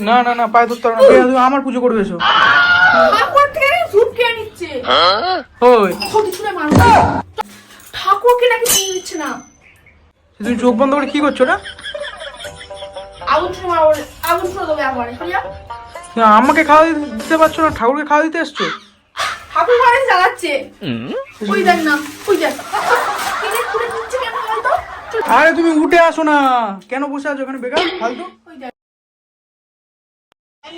না না না পায়ে ধরতে হবে না। তুমি আমার পুজো করবে এসো। ঠাকুর থেকে খেয়ে নিচ্ছে। ওই। ঠাকুরকে নাকি চিনি দিচ্ছে না। তুমি চোখ বন্ধ করে কি করছ না? আগুন ছুড়ে মারবো আগুন ছুড়ে দেবে আমার না, আমাকে খাওয়া দিতে- পারছ না ঠাকুরকে খাওয়া দিতে এসছো? ঠাকুর ঘরে জ্বালাচ্ছে। ওই দেখ না ওই দেখ। আরে তুমি উঠে আসো না। কেন বসে আছো ওখানে বেকার ফালতু?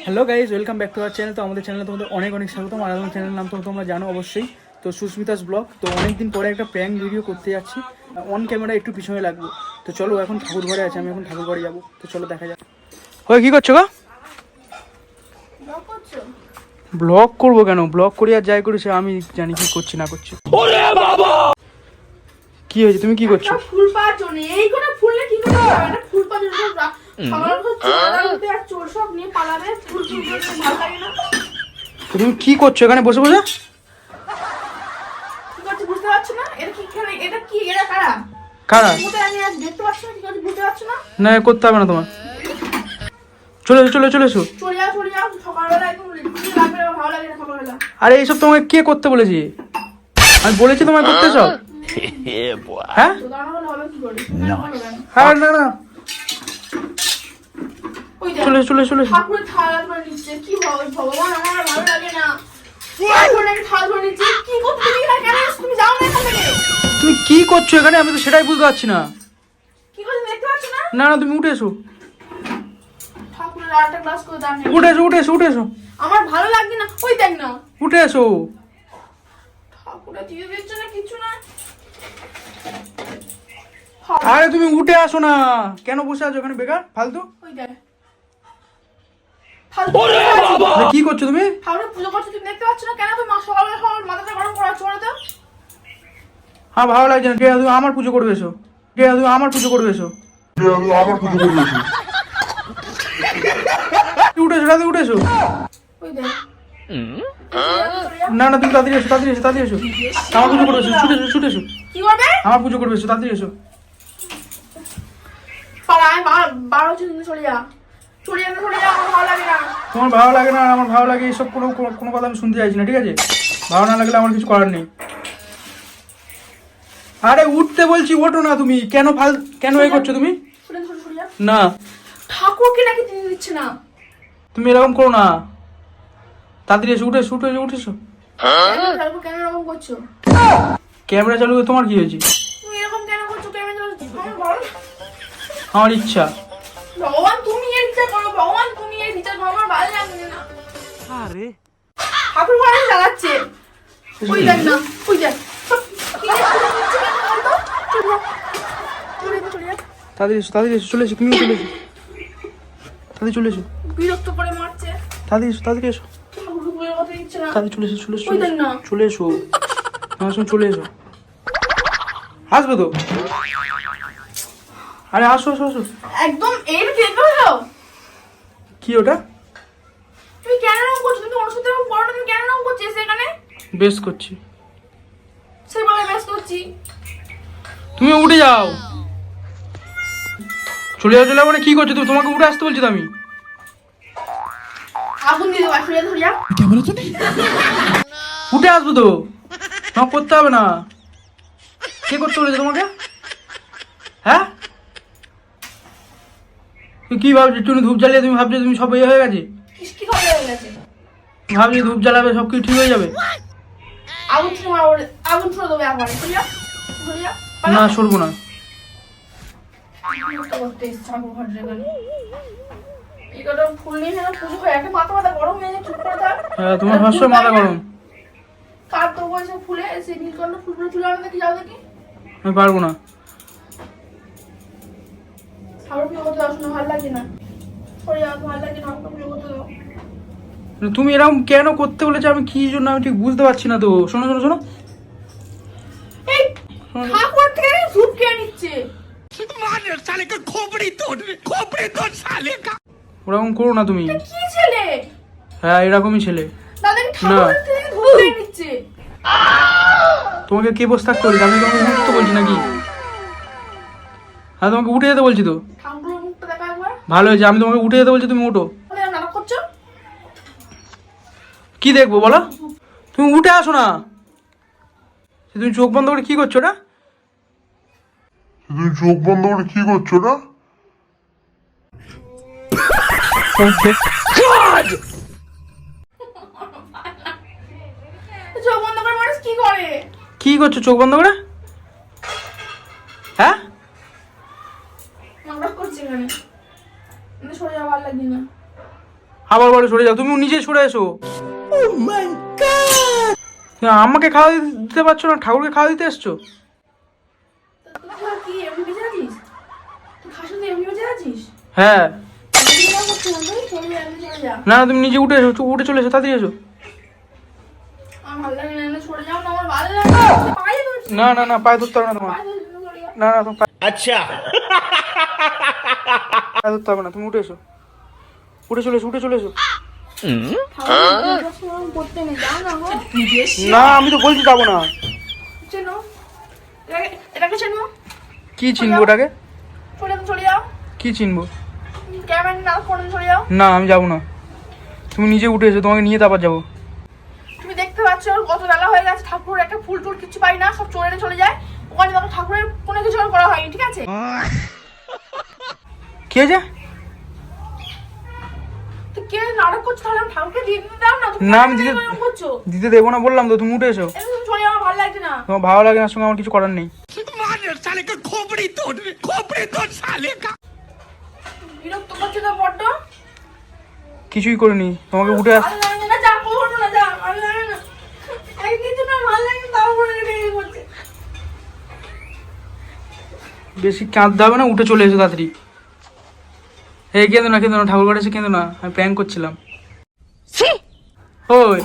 Hello guys welcome back to our channel তো আমাদের চ্যানেলে তোমাদের অনেক অনেক স্বাগতম। আর আমাদের চ্যানেলের নাম তো তোমরা জানো অবশ্যই। তো সুস্মিতাস ব্লগ। তো অনেকদিন পরে একটা প্র্যাঙ্ক ভিডিও করতে যাচ্ছি। অন ক্যামেরা একটু পিছনে লাগবে। তো চলো এখন ঠাকুর ঘরে আছে। আমি এখন ঠাকুর ঘরে যাব। তো চলো দেখা যাক। ওই কি করছ গা? ব্লগ করব কেন? ব্লগ করি আর যাই করি সে আমি জানি কি করছি না করছি। কি হয়েছে? তুমি কি করছ? ফুল পাওয়ার জন্য। এই কোনো ফুল নিয়ে কি করে ফুল পাওয়ার জন্য তো তুমি কি করছ এখানে? বসে বসে? ঠিক আছে বুঝতে পারছ না? এটা কি খেলে? এটা কি? এটা কারা? না করতে হবে না তোমার। চলে এসো চলে চলে এসো। আরে এইসব তোমাকে কে করতে বলেছি? আমি বলেছি তোমায় করতে সব। হ্যাঁ? হ্যাঁ? না না। চলে চলে চলে ঠাকুরের থালা নিচ্ছে কি ভগবান আমার ভালো লাগে না। তুমি কি করছ এখানে? আমি তো সেটাই বুঝতে পারছি না। না? না তুমি উঠে এসো। উঠে এসো উঠে এসো উঠে এসো। আমার ভালো লাগছে না। ওই দেখ না। উঠে এসো। আরে তুমি উঠে আসো না। কেন বসে আছো ওখানে বেকার? ফালতু। ওই দেখ ফালতু কথা বলছি। আরে কি করছ তুমি? ঠাকুরের পুজো করছ তুমি দেখতে পাচ্ছ না? কেন তুমি মা সকালবেলা সকাল মাথাটা গরম করাচ্ছ বলো তো? হ্যাঁ ভালো লাগছে না। তুমি আমার পুজো করবে এসো। আছে তুমি আমার পুজো করবে এসো। উঠে এসো। তাড়াতাড়ি উঠে এসো ওই দেখ। না না তুমি তাড়াতাড়ি এসো তাড়াতাড়ি এসো তাড়াতাড়ি এসো। আমার পুজো করবে এসো ছুটে এসো ছুটে এসো। আমার পুজো করবে এসো তাড়াতাড়ি এসো। পাড়ায় বারো তুমি চলে যা। চলে যাবে চলে যা আমার ভালো লাগে না। তোমার ভালো লাগে না আমার ভালো লাগে এইসব কোনো কোনো- কথা আমি শুনতে চাইছি না ঠিক আছে? ভালো না লাগলে আমার কিছু করার নেই। আরে উঠতে বলছি ওঠো না তুমি। কেন ফাল কেন এই করছ তুমি? চলে চলে না। ঠাকুরকে নাকি চিনি দিচ্ছে না? তুমি এরকম করো না। তাড়াতাড়ি এসো উঠে উঠে এসো উঠে এসো। কেন এরকম করছ? ক্যামেরা চালু করে তোমার কি হয়েছে? তুমি এরকম কেন করছ? লাগে না। আমার ইচ্ছা। আরে। জ্বালাচ্ছে। ওই দেখ না ওই দেখ। তাড়াতাড়ি এসো তাড়াতাড়ি এসো চলে এসো চলে এসো। তাড়াতাড়ি চলে এসো। বিরক্ত করে মারছে। তাড়াতাড়ি এসো তাড়াতাড়ি এসো। ঠাকুর পুজোর কথা দিচ্ছে না তাড়াতাড়ি চলে এসো চলে এসো ওই দেখ না। চলে এসো। আমার সঙ্গে চলে এসো। আসবে তো? আরে আসো আসো আসো। একদম কি ওটা? তুমি কেন এরকম করছ? তুমি অনুষ্ঠিত এরকম করো তুমি কেন এরকম করছ সেখানে বেশ করছি। সেই বলে ব্যস্ত করছি। তুমি উঠে যাও। চলে যাও চলে মানে কি করছ তুমি? তোমাকে উঠে আসতে বলছি তো আমি। আগুন দিয়ে দেবো আসলে ধরিয়া উঠে আসব তো। না করতে হবে না। কে করতে বলেছে তোমাকে? হ্যাঁ? তুমি কি ভাবছ? একটু ধূপ জ্বালিয়ে তুমি ভাবছ তুমি সব ইয়ে হয়ে গেছে? ভাবছ ধূপ জ্বালাবে সব কিছু ঠিক হয়ে যাবে। আগুন ছুঁড়ে মারবো আগুন ছুঁড়ে দেবো একবারে ধরিয়া ধরিয়া না সরবো না। হয় হয়ে হ্যাঁ তোমার ভাষ্য মাথা গরম। কার তো ফুলে সেই নীলকণ্ঠ ফুলগুলো তুলে আনো দেখি যাও দেখি। আমি পারব না। ভালো লাগে না। সরে যাও ভালো লাগে না দাও। মানে তুমি এরকম কেন করতে বলেছ? আমি কি জন্য আমি ঠিক বুঝতে পারছি না তো। শোনো শোনো শোনো। ঠাকুর থেকে সুপ ওরকম করো না তুমি। হ্যাঁ এরকমই ছেলে। দাদা তোমাকে কে প্রস্তাব করে আমি তোমাকে উঠতে বলছি নাকি? হ্যাঁ তোমাকে উঠে যেতে বলছি তো। ভালো হয়েছে আমি তোমাকে উঠে যেতে বলছি তুমি উঠো কি দেখব বলো? তুমি উঠে আসো না। তুমি চোখ বন্ধ করে কি করছ না তুমি চোখ বন্ধ করে কি করছ না চোখ বন্ধ করে মানুষ কি করছ চোখ বন্ধ করে? হ্যাঁ? আবার বলে সরে যাও। তুমি নিজে সরে এসো। আমাকে খাওয়া দিতে পারছ না? ঠাকুরকে খাওয়া দিতে এসছো? হ্যাঁ। না তুমি নিজে উঠে এসো উঠে চলে এসো তাড়াতাড়ি এসো। না, না, আমার ভালো লাগে না। পায়ে ধরতে হবে না তোমার। না না তোমার পায়ে- পায়ে ধরতে হবে না তুমি উঠে এসো। উঠে চলে এসো উঠে চলে এসো। না আমি তো বলছি যাব না। চেনো? এটাকে- এটাকে চেনো? কি চিনবো ওটাকে? সরে যাও। কি চিনবো? না আমি যাব না। তুমি নিজে উঠে এসো তোমাকে নিয়ে তারপর যাব। তুমি দেখতে পাচ্ছ কত বেলা হয়ে গেছে ঠাকুর একটা ফুল টুল কিছু পাই না সব চলে চলে যায়। ওখানে দেখো ঠাকুরের কোনো কিছু করা হয়নি ঠিক আছে? কে তো কে তাহলে দাও না না আমি দিতে করছ? দিতে দেবো না বললাম তো তুমি উঠে এসো। আমার ভালো না। তোমার ভালো লাগে না সঙ্গে আমার কিছু করার নেই। মানের সালে খোপড়ি খোপড়ি বিরক্ত তো বড্ড? কিছুই করিনি তোমাকে উঠে আস বেশি কাঁদতে হবে না উঠে চলে এসো তাড়াতাড়ি। হে কেঁদো না কেঁদো না ঠাকুর ঘরে এসে কেঁদো না আমি প্র্যাঙ্ক করছিলাম। ওই।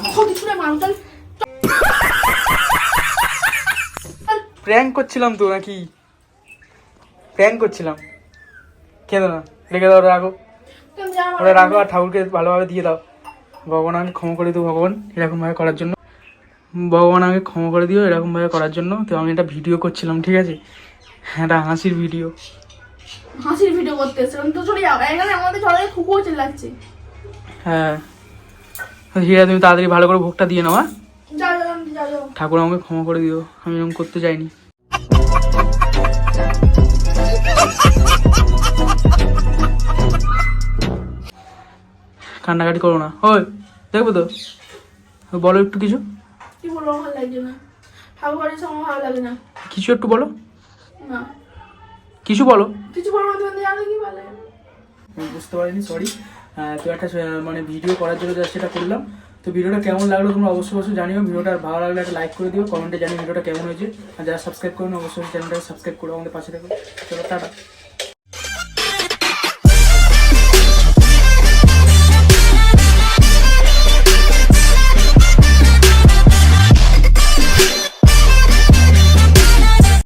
প্র্যাঙ্ক করছিলাম তো নাকি? প্র্যাঙ্ক করছিলাম। কেঁদো না রেখে দাও রাখো। ওটা রাখো আর ঠাকুরকে ভালোভাবে দিয়ে দাও। ভগবান আমাকে ক্ষমা করে দিও ভগবান এরকমভাবে করার জন্য। ভগবান আমাকে ক্ষমা করে দিও এরকমভাবে করার জন্য। তো আমি একটা ভিডিও করছিলাম ঠিক আছে? একটা হাসির ভিডিও। হাসির ভিডিও করতে এসে তো চলে যাও এখানে আমাদের চলে খুকুও চিল্লাচ্ছে হ্যাঁ। হীরা তুমি তাড়াতাড়ি ভালো করে ভোগটা দিয়ে নাও হ্যাঁ? ঠাকুর আমাকে ক্ষমা করে দিও। আমি এরকম করতে চাইনি কান্নাকাটি করো না। ওই দেখব তো। বলো একটু কিছু। কি বলব ভালো লাগছে না। ঠাকুর বাড়ির সময় ভালো লাগে না। কিছু একটু বলো। না। কিছু বলো। কিছু করার কি বলে? বুঝতে পারিনি সরি তো একটা মানে ভিডিও করার জন্য যা সেটা করলাম। তো ভিডিওটা কেমন লাগল তোমরা অবশ্যই অবশ্যই জানিও। ভিডিওটা ভালো লাগলে একটা লাইক করে দিও। কমেন্টে জানিও ভিডিওটা কেমন হয়েছে। আর যারা সাবস্ক্রাইব করেন, অবশ্যই চ্যানেলটা সাবস্ক্রাইব করো আমাদের পাশে থাকো। চলো, টাটা।